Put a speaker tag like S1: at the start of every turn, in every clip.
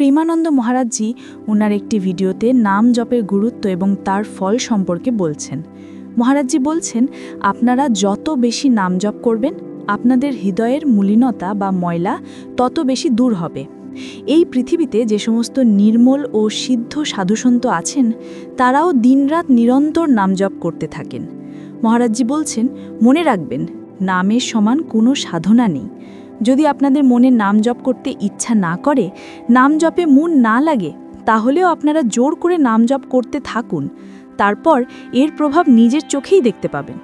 S1: প্রেমানন্দ মহারাজজি ওনার একটি ভিডিওতে নাম জপের গুরুত্ব এবং তার ফল সম্পর্কে বলছেন। মহারাজজি বলছেন, আপনারা যত বেশি নাম জপ করবেন, আপনাদের হৃদয়ের মলিনতা বা ময়লা তত বেশি দূর হবে। এই পৃথিবীতে যে সমস্ত নির্মল ও সিদ্ধ সাধুসন্ত আছেন, তারাও দিনরাত নিরন্তর নাম জপ করতে থাকেন। মহারাজজি বলছেন, মনে রাখবেন, নামের সমান কোনো সাধনা নেই। যদি আপনাদের মনে নাম জপ করতে ইচ্ছা না করে, নাম জপে মন না লাগে, তাহলেও আপনারা জোর করে নাম জপ করতে থাকুন। তারপর এর প্রভাব নিজের চোখেই দেখতে পাবেন।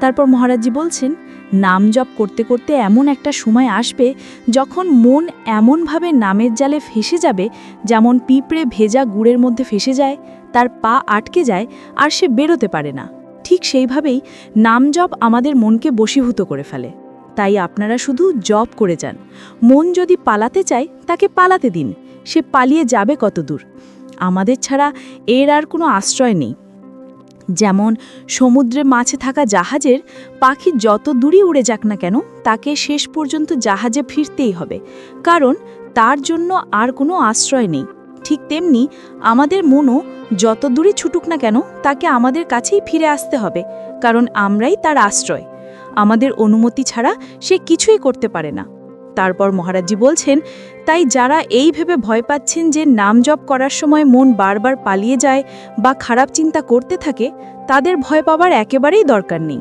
S1: তারপর মহারাজজি বলছেন, নাম জপ করতে করতে এমন একটা সময় আসবে যখন মন এমনভাবে নামের জালে ফেসে যাবে, যেমন পিঁপড়ে ভেজা গুড়ের মধ্যে ফেসে যায়, তার পা আটকে যায় আর সে বেরোতে পারে না। ঠিক সেইভাবেই নাম জপ আমাদের মনকে বশীভূত করে ফেলে। তাই আপনারা শুধু জপ করে যান। মন যদি পালাতে চায়, তাকে পালাতে দিন। সে পালিয়ে যাবে কত দূর আমাদের ছাড়া এর আর কোনো আশ্রয় নেই। যেমন সমুদ্রে মাছে থাকা জাহাজের, পাখি যত দূরই উড়ে যাক না কেন, তাকে শেষ পর্যন্ত জাহাজে ফিরতেই হবে। কারণ তার জন্য আর কোনো আশ্রয় নেই। ঠিক তেমনি আমাদের মনও যত দূরই ছুটুক না কেন, তাকে আমাদের কাছেই ফিরে আসতে হবে। কারণ আমরাই তার আশ্রয়। আমাদের অনুমতি ছাড়া সে কিছুই করতে পারে না। তারপর মহারাজজি বলছেন, তাই যারা এই ভেবে ভয় পাচ্ছেন যে নাম জপ করার সময় মন বারবার পালিয়ে যায় বা খারাপ চিন্তা করতে থাকে, তাদের ভয় পাবার একেবারেই দরকার নেই।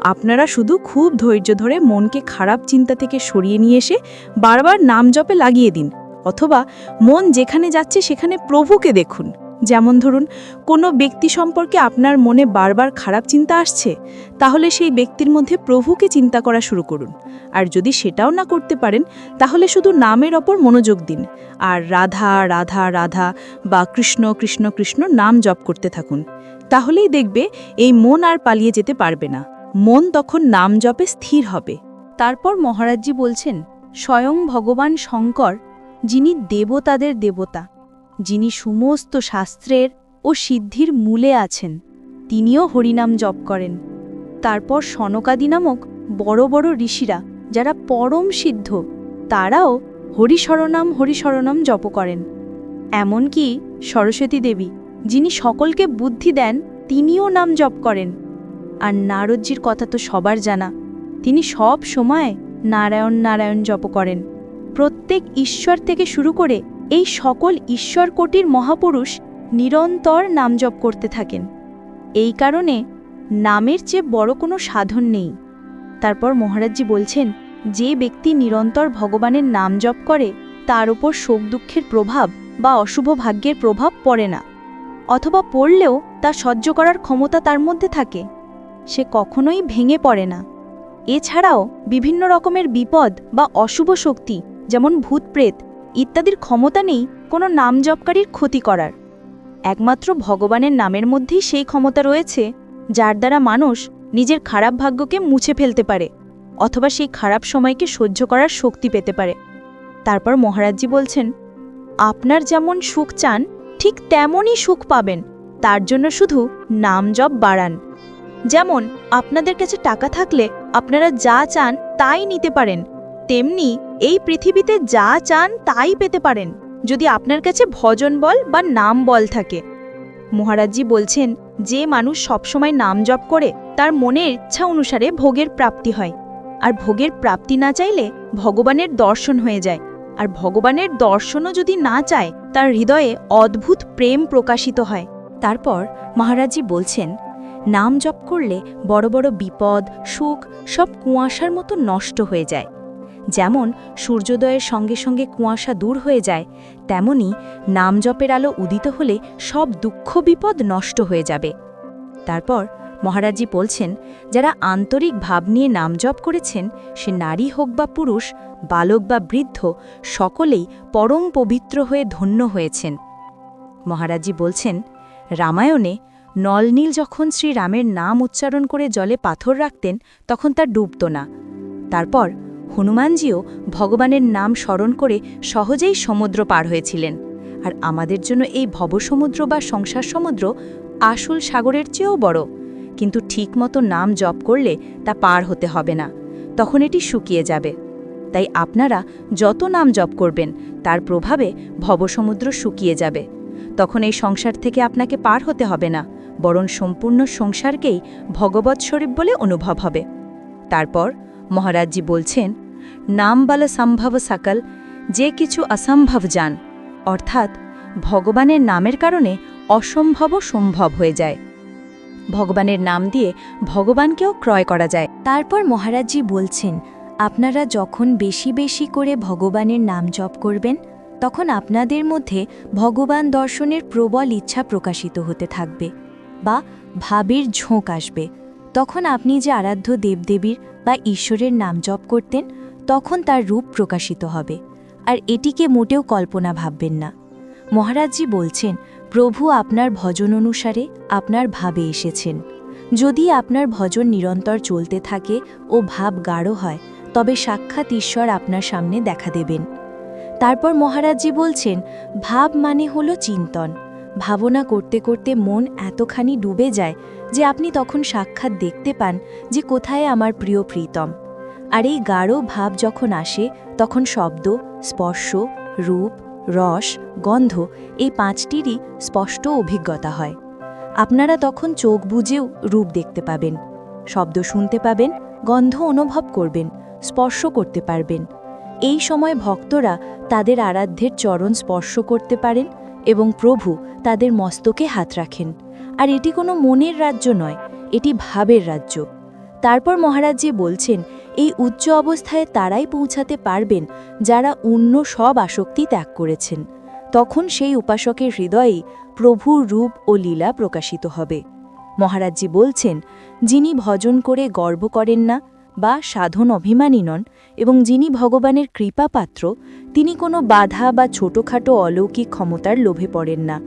S1: আপনারা শুধু খুব ধৈর্য ধরে মনকে খারাপ চিন্তা থেকে সরিয়ে নিয়ে এসে বারবার নাম জপে লাগিয়ে দিন, অথবা মন যেখানে যাচ্ছে সেখানে প্রভুকে দেখুন। যেমন ধরুন, কোনো ব্যক্তি সম্পর্কে আপনার মনে বারবার খারাপ চিন্তা আসছে, তাহলে সেই ব্যক্তির মধ্যে প্রভুকে চিন্তা করা শুরু করুন। আর যদি সেটাও না করতে পারেন, তাহলে শুধু নামের ওপর মনোযোগ দিন। আর রাধা রাধা রাধা বা কৃষ্ণ কৃষ্ণ কৃষ্ণ নাম জপ করতে থাকুন। তাহলেই দেখবে এই মন আর পালিয়ে যেতে পারবে না। মন তখন নাম জপে স্থির হবে।
S2: তারপর মহারাজজি বলছেন, স্বয়ং ভগবান শঙ্কর, যিনি দেবতাদের দেবতা যিনি সমস্ত শাস্ত্রের ও সিদ্ধির মূলে আছেন, তিনিও হরিনাম জপ করেন। তারপর সনকাদি নামক বড় বড় ঋষিরা যারা পরম সিদ্ধ, তারাও হরিশরণাম হরিশরণাম জপ করেন। এমনকি সরস্বতী দেবী, যিনি সকলকে বুদ্ধি দেন, তিনিও নাম জপ করেন। আর নারদজির কথা তো সবার জানা, তিনি সব সময় নারায়ণ নারায়ণ জপ করেন। প্রত্যেক ঈশ্বর থেকে শুরু করে এই সকল ঈশ্বর কোটির মহাপুরুষ নিরন্তর নাম জপ করতে থাকেন। এই কারণে নামের চেয়ে বড় কোনো সাধন নেই। তারপর মহারাজজি বলছেন, যে ব্যক্তি নিরন্তর ভগবানের নাম জপ করে, তার উপর শোক দুঃখের প্রভাব বা অশুভ ভাগ্যের প্রভাব পড়ে না। অথবা পড়লেও তা সহ্য করার ক্ষমতা তার মধ্যে থাকে। সে কখনোই ভেঙে পড়ে না। এছাড়াও বিভিন্ন রকমের বিপদ বা অশুভ শক্তি, যেমন ভূতপ্রেত ইত্যাদির ক্ষমতা নেই কোনো নাম জপকারীর ক্ষতি করার। একমাত্র ভগবানের নামের মধ্যেই সেই ক্ষমতা রয়েছে, যার দ্বারা মানুষ নিজের খারাপ ভাগ্যকে মুছে ফেলতে পারে, অথবা সেই খারাপ সময়কে সহ্য করার শক্তি পেতে পারে। তারপর মহারাজজি বলছেন, আপনার যেমন সুখ চান, ঠিক তেমনই সুখ পাবেন। তার জন্য শুধু নাম জপ বাড়ান। যেমন আপনাদের কাছে টাকা থাকলে আপনারা যা চান তাই নিতে পারেন। তেমনি এই পৃথিবীতে যা চান তাই পেতে পারেন, যদি আপনার কাছে ভজন বল বা নাম বল থাকে। মহারাজজি বলছেন, যে মানুষ সবসময় নাম জপ করে, তার মনের ইচ্ছা অনুসারে ভোগের প্রাপ্তি হয়। আর ভোগের প্রাপ্তি না চাইলে ভগবানের দর্শন হয়ে যায়। আর ভগবানের দর্শনও যদি না চায়, তার হৃদয়ে অদ্ভুত প্রেম প্রকাশিত হয়।
S3: তারপর মহারাজজি বলছেন, নাম জপ করলে বড় বড় বিপদ সুখ সব কুয়াশার মতো নষ্ট হয়ে যায়। যেমন সূর্যোদয়ের সঙ্গে সঙ্গে কুয়াশা দূর হয়ে যায়, তেমনি নাম জপের আলো উদিত হলে সব দুঃখ বিপদ নষ্ট হয়ে যাবে। তারপর মহারাজজি বলছেন, যারা আন্তরিক ভাব নিয়ে নাম জপ করেছেন, সে নারী হোক বা পুরুষ, বালক বা বৃদ্ধ, সকলেই পরম পবিত্র হয়ে ধন্য হয়েছেন। মহারাজজি বলছেন, রামায়ণে নলনীল যখন শ্রীরামের নাম উচ্চারণ করে জলে পাথর রাখতেন, তখন তা ডুবত না। তারপর হনুমানজিও ভগবানের নাম স্মরণ করে সহজেই সমুদ্র পার হয়েছিলেন। আর আমাদের জন্য এই ভবসমুদ্র বা সংসার সমুদ্র আসল সাগরের চেয়েও বড়। কিন্তু ঠিকমতো নাম জপ করলে তা পার হতে হবে না। তখন এটি শুকিয়ে যাবে। তাই আপনারা যত নাম জপ করবেন, তার প্রভাবে ভবসমুদ্র শুকিয়ে যাবে। তখন এই সংসার থেকে আপনাকে পার হতে হবে না, বরং সম্পূর্ণ সংসারকেই ভগবৎ স্বরূপ বলে অনুভব হবে। তারপর মহারাজজি বলছেন নাম বল সম্ভব সকল, যে কিছু অসম্ভব যান। অর্থাৎ, ভগবানের নামের কারণে অসম্ভবও সম্ভব হয়ে যায়। ভগবানের নাম দিয়ে ভগবানকেও ক্রয় করা যায়।
S2: তারপর মহারাজজি বলছেন, আপনারা যখন বেশি বেশি করে ভগবানের নাম জপ করবেন, তখন আপনাদের মধ্যে ভগবান দর্শনের প্রবল ইচ্ছা প্রকাশিত হতে থাকবে, বা ভাবের ঝোঁক আসবে। তখন আপনি যে আরাধ্য দেবদেবীর বা ঈশ্বরের নাম জপ করতেন, তখন তার রূপ প্রকাশিত হবে। আর এটিকে মোটেও কল্পনা ভাববেন না। মহারাজজি বলছেন, প্রভু আপনার ভজন অনুসারে আপনার ভাবে এসেছেন। যদি আপনার ভজন নিরন্তর চলতে থাকে ও ভাব গাঢ় হয়, তবে সাক্ষাৎ ঈশ্বর আপনার সামনে দেখা দেবেন। তারপর মহারাজজি বলছেন, ভাব মানে হল চিন্তন। ভাবনা করতে করতে মন এতখানি ডুবে যায় যে আপনি তখন সাক্ষাৎ দেখতে পান যে কোথায় আমার প্রিয় প্রীতম। আর এই গাঢ় ভাব যখন আসে, তখন শব্দ, স্পর্শ, রূপ, রস, গন্ধ এই পাঁচটিরই স্পষ্ট অভিজ্ঞতা হয়। আপনারা তখন চোখ বুঝেও রূপ দেখতে পাবেন, শব্দ শুনতে পাবেন, গন্ধ অনুভব করবেন, স্পর্শ করতে পারবেন। এই সময় ভক্তরা তাদের আরাধ্যের চরণ স্পর্শ করতে পারেন এবং প্রভু তাদের মস্তকে হাত রাখেন। আর এটি কোনো মনের রাজ্য নয়, এটি ভাবের রাজ্য। তারপর মহারাজ যে বলছেন, এই উচ্চ অবস্থায় তারাই পৌঁছাতে পারবেন যারা অন্য সব আসক্তি ত্যাগ করেছেন। তখন সেই উপাসকের হৃদয়েই প্রভুর রূপ ও লীলা প্রকাশিত হবে। মহারাজজি বলছেন, যিনি ভজন করে গর্ব করেন না বা সাধন অভিমানী নন এবং যিনি ভগবানের কৃপাপাত্র, তিনি কোনো বাধা বা ছোটখাটো অলৌকিক ক্ষমতার লোভে পড়েন না।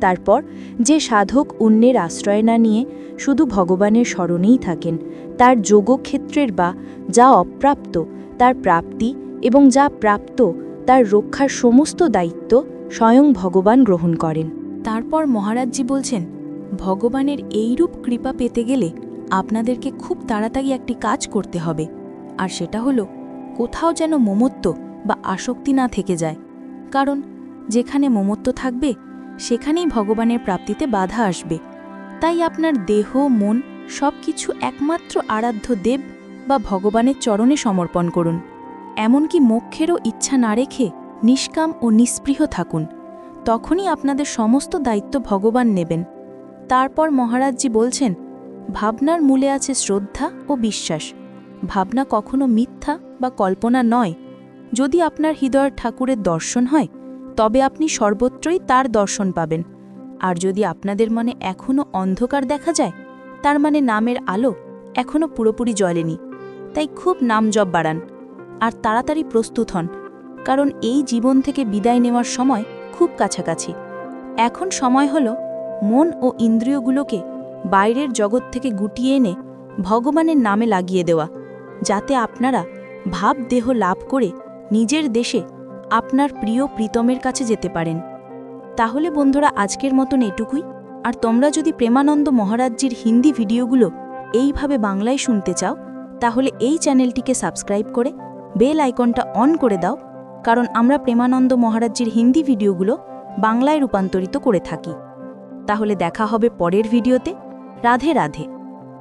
S2: তারপর যে সাধক অন্যের আশ্রয় না নিয়ে শুধু ভগবানের স্মরণেই থাকেন, তার যোগক্ষেত্রের বা যা অপ্রাপ্ত, তার প্রাপ্তি এবং যা প্রাপ্ত, তার রক্ষার সমস্ত দায়িত্ব স্বয়ং ভগবান গ্রহণ করেন।
S1: তারপর মহারাজজি বলছেন, ভগবানের এইরূপ কৃপা পেতে গেলে আপনাদেরকে খুব তাড়াতাড়ি একটি কাজ করতে হবে, আর সেটা হলো কোথাও যেন মমত্ব বা আসক্তি না থেকে যায়। কারণ যেখানে মমত্ব থাকবে সেখানেই ভগবানের প্রাপ্তিতে বাধা আসবে। তাই আপনার দেহ, মন সব কিছু একমাত্র আরাধ্য দেব বা ভগবানের চরণে সমর্পণ করুন। এমনকি মোক্ষেরও ইচ্ছা না রেখে নিষ্কাম ও নিস্পৃহ থাকুন। তখনই আপনাদের সমস্ত দায়িত্ব ভগবান নেবেন। তারপর মহারাজজি বলছেন, ভাবনার মূলে আছে শ্রদ্ধা ও বিশ্বাস। ভাবনা কখনো মিথ্যা বা কল্পনা নয়। যদি আপনার হৃদয়ের ঠাকুরের দর্শন হয় তবে আপনি সর্বত্রই তার দর্শন পাবেন। আর যদি আপনাদের মনে এখনও অন্ধকার দেখা যায়, তার মানে নামের আলো এখনও পুরোপুরি জ্বলেনি। তাই খুব নাম জপ বাড়ান আর তাড়াতাড়ি প্রস্তুত হন, কারণ এই জীবন থেকে বিদায় নেওয়ার সময় খুব কাছাকাছি। এখন সময় হল মন ও ইন্দ্রিয়গুলোকে বাইরের জগৎ থেকে গুটিয়ে এনে ভগবানের নামে লাগিয়ে দেওয়া, যাতে আপনারা ভাব দেহ লাভ করে নিজের দেশে আপনার প্রিয় প্রীতমের কাছে যেতে পারেন। তাহলে বন্ধুরা, আজকের মতন এটুকুই। আর তোমরা যদি প্রেমানন্দ মহারাজ্যের হিন্দি ভিডিওগুলো এইভাবে বাংলায় শুনতে চাও, তাহলে এই চ্যানেলটিকে সাবস্ক্রাইব করে বেল আইকনটা অন করে দাও, কারণ আমরা প্রেমানন্দ মহারাজ্যের হিন্দি ভিডিওগুলো বাংলায় রূপান্তরিত করে থাকি। তাহলে দেখা হবে পরের ভিডিওতে। রাধে রাধে।